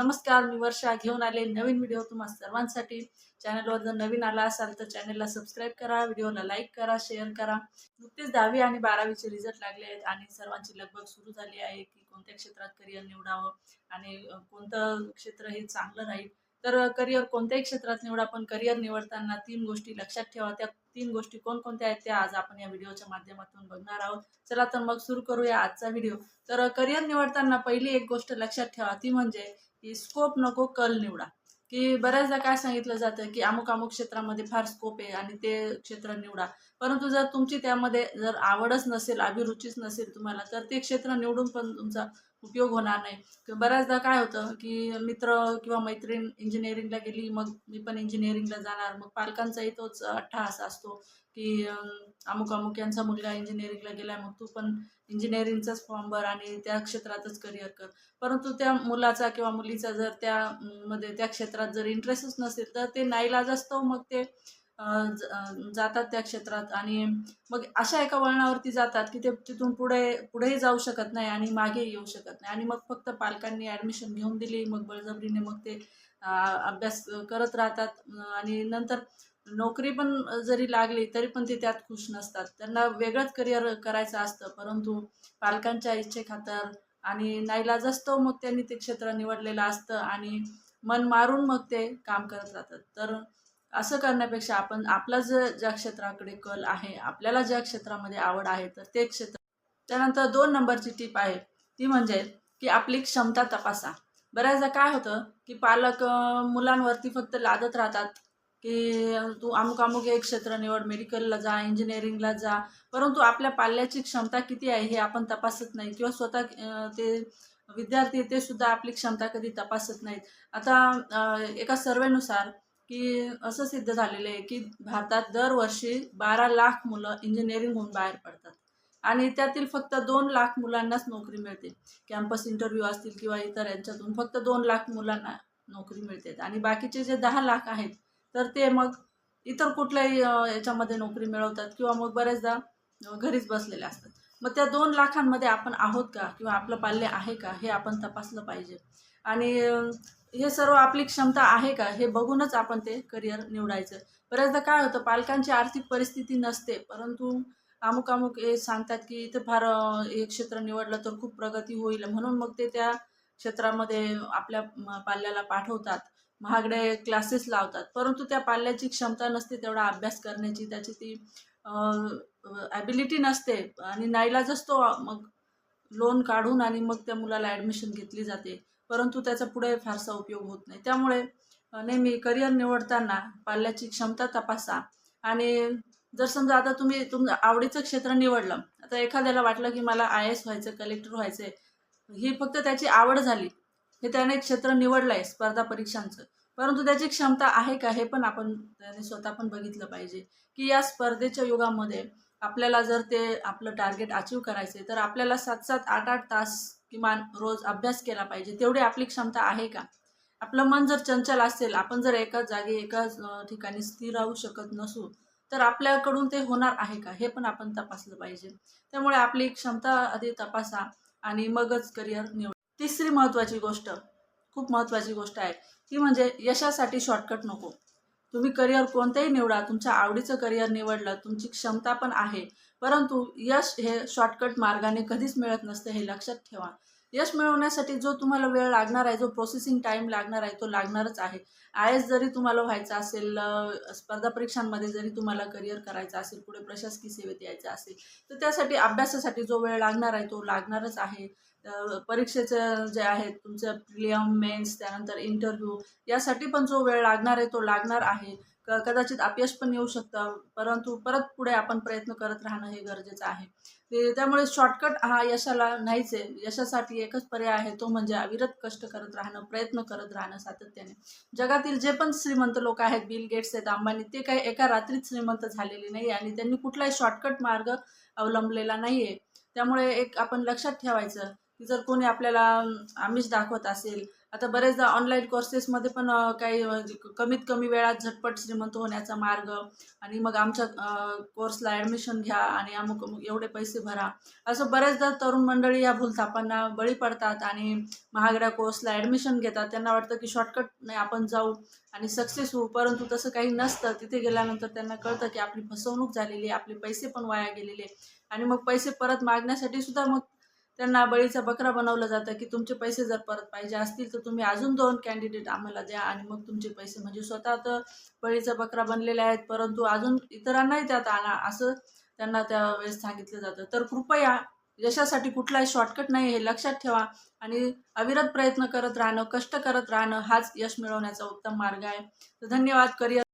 नमस्कार मी वर्षा घेऊन आले नवीन व्हिडिओ तुम्हा सर्वांसाठी. चॅनलवर जर नवीन आला असाल तर चॅनलला सबस्क्राईब करा व्हिडिओला लाईक करा शेअर करा. नुकतेच दहावी आणि बारावीचे रिझल्ट लागले आहेत आणि सर्वांची लगबग सुरू झाली आहे की कोणत्या क्षेत्रात करिअर निवडावं आणि कोणतं क्षेत्र हे चांगलं राहील तर करिअर कोणत्याही क्षेत्रात निवडा पण करिअर निवडताना तीन गोष्टी लक्षात ठेवा. त्या तीन गोष्टी कोणकोणत्या आहेत त्या आज आपण या व्हिडिओच्या माध्यमातून बघणार आहोत. चला तर मग सुरू करूया आजचा व्हिडिओ तर करिअर निवडताना पहिली एक गोष्ट लक्षात ठेवा ती म्हणजे की स्कोप नको कल निवडा. की बऱ्याचदा काय सांगितलं जातं की अमुक अमुक क्षेत्रामध्ये फार स्कोप आहे आणि ते क्षेत्र निवडा. परंतु जर तुमची त्यामध्ये जर आवडच नसेल अभिरुचीच नसेल तुम्हाला तर ते क्षेत्र निवडून पण तुमचा उपयोग होणार नाही. बऱ्याचदा काय होतं की मित्र किंवा मैत्रीण इंजिनिअरिंगला गेली मग मी पण इंजिनिअरिंगला जाणार. मग पालकांचाही तोच अठ्ठास असतो की अमुक अमुक यांचा मुलगा इंजिनिअरिंगला गेला मग तू पण इंजिनिअरिंगचाच फॉर्म भर आणि त्या क्षेत्रातच करिअर कर. परंतु त्या मुलाचा किंवा मुलीचा जर त्या मध्ये त्या क्षेत्रात जर इंटरेस्टच नसेल तर ते नाईलाजास्तव मग ते जातात त्या क्षेत्रात आणि मग अशा एका वळणावरती जातात की ते तिथून पुढे पुढेही जाऊ शकत नाही आणि मागे येऊ शकत नाही. आणि मग फक्त पालकांनी ॲडमिशन घेऊन दिली मग बळजबरीने मग ते अभ्यास करत राहतात. आणि नंतर नोकरी पण जरी लागली तरी पण ते त्यात खुश नसतात. त्यांना वेगळंच करिअर करायचं असतं परंतु पालकांच्या इच्छेखातर आणि नाईलाजास्तव मग त्यांनी ते क्षेत्र निवडलेलं असतं आणि मन मारून मग ते काम करत राहतात. तर असं करण्यापेक्षा आपण आपला जर ज्या क्षेत्राकडे कल आहे आपल्याला ज्या क्षेत्रामध्ये आवड आहे तर ते क्षेत्र. त्यानंतर दोन नंबरची टीप आहे ती म्हणजे की आपली क्षमता तपासा. बऱ्याचदा काय होतं की पालक मुलांवरती फक्त लादत राहतात की तू अमुक अमुक एक क्षेत्र निवड मेडिकलला जा इंजिनिअरिंगला जा परंतु आपल्या पाल्याची क्षमता किती आहे हे आपण तपासत नाही किंवा स्वतः ते विद्यार्थी ते सुद्धा आपली क्षमता कधी तपासत नाहीत. आता एका सर्वेनुसार की असं सिद्ध झालेलं आहे की भारतात दरवर्षी बारा लाख मुलं इंजिनिअरिंग होऊन बाहेर पडतात. आणि त्यातील फक्त दोन लाख मुलांनाच नोकरी मिळते. कॅम्पस इंटरव्ह्यू असतील किंवा इतर यांच्यातून फक्त दोन लाख मुलांना नोकरी मिळते. आणि बाकीचे जे दहा लाख आहेत तर ते मग इतर कुठल्याही याच्यामध्ये नोकरी मिळवतात किंवा मग बरेचदा घरीच बसलेले असतात. मग त्या दोन लाखांमध्ये आपण आहोत का? किंवा आपलं पाल्य आहे का? हे आपण तपासलं पाहिजे. आणि हे सर्व आपली क्षमता आहे का हे बघूनच आपण ते करिअर निवडायचं. बऱ्याचदा काय होतं पालकांची आर्थिक परिस्थिती नसते परंतु अमुक अमुक हे सांगतात की इथं फार हे क्षेत्र निवडलं तर खूप प्रगती होईल. म्हणून मग ते त्या क्षेत्रामध्ये आपल्या पाल्याला पाठवतात. महागडे क्लासेस लावतात. परंतु त्या पाल्याची क्षमता नसते तेवढा अभ्यास करण्याची. त्याची ती ॲबिलिटी नसते. आणि नाईलाज असतो मग लोन काढून आणि मग त्या मुलाला ॲडमिशन घेतली जाते. परंतु त्याचा पुढे फारसा उपयोग होत नाही. त्यामुळे नेहमी करिअर निवडताना पाल्याची क्षमता तपासा. आणि जर समजा आता तुम्ही तुम आवडीचं क्षेत्र निवडलं आता एखाद्याला वाटलं की मला आय एस व्हायचं कलेक्टर व्हायचं ही फक्त त्याची आवड झाली. हे त्याने क्षेत्र निवडलं आहे स्पर्धा परीक्षांचं. परंतु त्याची क्षमता आहे का हे पण आपण त्याने स्वतः पण बघितलं पाहिजे. की या स्पर्धेच्या युगामध्ये आपल्याला जर ते आपलं टार्गेट अचीव करायचे तर आपल्याला सात सात आठ आठ तास किमान रोज अभ्यास केला पाहिजे. तेवढी आपली क्षमता आहे का? आपलं मन जर चंचल असेल आपण जर एकाच जागी एकाच ठिकाणी स्थिर राहू शकत नसू तर आपल्याकडून ते होणार आहे का? हे पण आपण तपासलं पाहिजे. त्यामुळे आपली क्षमता आधी तपासा आणि मगच करिअर निवड. तिसरी महत्त्वाची गोष्ट खूप महत्त्वाची गोष्ट आहे ती म्हणजे यशासाठी शॉर्टकट नको. तुम्ही करिअर कोणतंही निवडा तुमच्या आवडीचं करिअर निवडलं तुमची क्षमता पण आहे परंतु यश हे शॉर्टकट मार्गाने कधीच मिळत नसतं हे लक्षात ठेवा. यश मिळवण्यासाठी जो तुम्हाला वेळ लागणार आहे जो प्रोसेसिंग टाईम लागणार आहे तो लागणारच आहे. आय एस जरी तुम्हाला व्हायचं असेल स्पर्धा परीक्षांमध्ये जरी तुम्हाला करिअर करायचं असेल पुढे प्रशासकीय सेवेत यायचं असेल तर त्यासाठी अभ्यासासाठी जो वेळ लागणार आहे तो लागणारच आहे. परीक्षेचं जे आहेत तुमचं प्रिलियम मेन्स त्यानंतर इंटरव्ह्यू यासाठी पण जो वेळ लागणार आहे तो लागणार आहे. कदाचित अपयश पण येऊ शकतं. परंतु परत पुढे आपण प्रयत्न करत राहणं हे गरजेचं आहे. त्यामुळे शॉर्टकट हा यशाला नाहीच आहे. यशासाठी एकच पर्याय आहे तो म्हणजे अविरत कष्ट करत राहणं प्रयत्न करत राहणं सातत्याने. जगातील जे पण श्रीमंत लोक आहेत बिल गेट्स आहेत अंबानी ते काही एका रात्रीत श्रीमंत झालेले नाही आणि त्यांनी कुठलाही शॉर्टकट मार्ग अवलंबलेला नाही आहे. त्यामुळे एक आपण लक्षात ठेवायचं की जर कोणी आपल्याला आमिष दाखवत असेल आता बरेचदा ऑनलाईन कोर्सेसमध्ये पण काही म्हणजे कमीत कमी वेळात झटपट श्रीमंत होण्याचा मार्ग आणि मग आमच्या कोर्सला ॲडमिशन घ्या आणि अमुक अमुक एवढे पैसे भरा. असं बरेचदा तरुण मंडळी या भूलथापांना बळी पडतात आणि महागड्या कोर्सला ॲडमिशन घेतात. त्यांना वाटतं की शॉर्टकट नाही आपण जाऊ आणि सक्सेस होऊ. परंतु तसं काही नसतं. तिथे गेल्यानंतर त्यांना कळतं की आपली फसवणूक झालेली आहे आपले पैसे पण वाया गेलेले आणि मग पैसे परत मागण्यासाठी सुद्धा मग त्यांना बळीचा बकरा बनवलं जातं की तुमचे पैसे जर परत पाहिजे असतील तर तुम्ही अजून दोन कॅन्डिडेट आम्हाला द्या आणि मग तुमचे पैसे म्हणजे स्वतः तर बळीचा बकरा बनलेले आहेत परंतु अजून इतरांनाही त्यात आणा असं त्यांना त्यावेळेस सांगितलं जातं. तर कृपया यशासाठी कुठलाही शॉर्टकट नाही हे लक्षात ठेवा आणि अविरत प्रयत्न करत राहणं कष्ट करत राहणं हाच यश मिळवण्याचा उत्तम मार्ग आहे. तर धन्यवाद. करिअर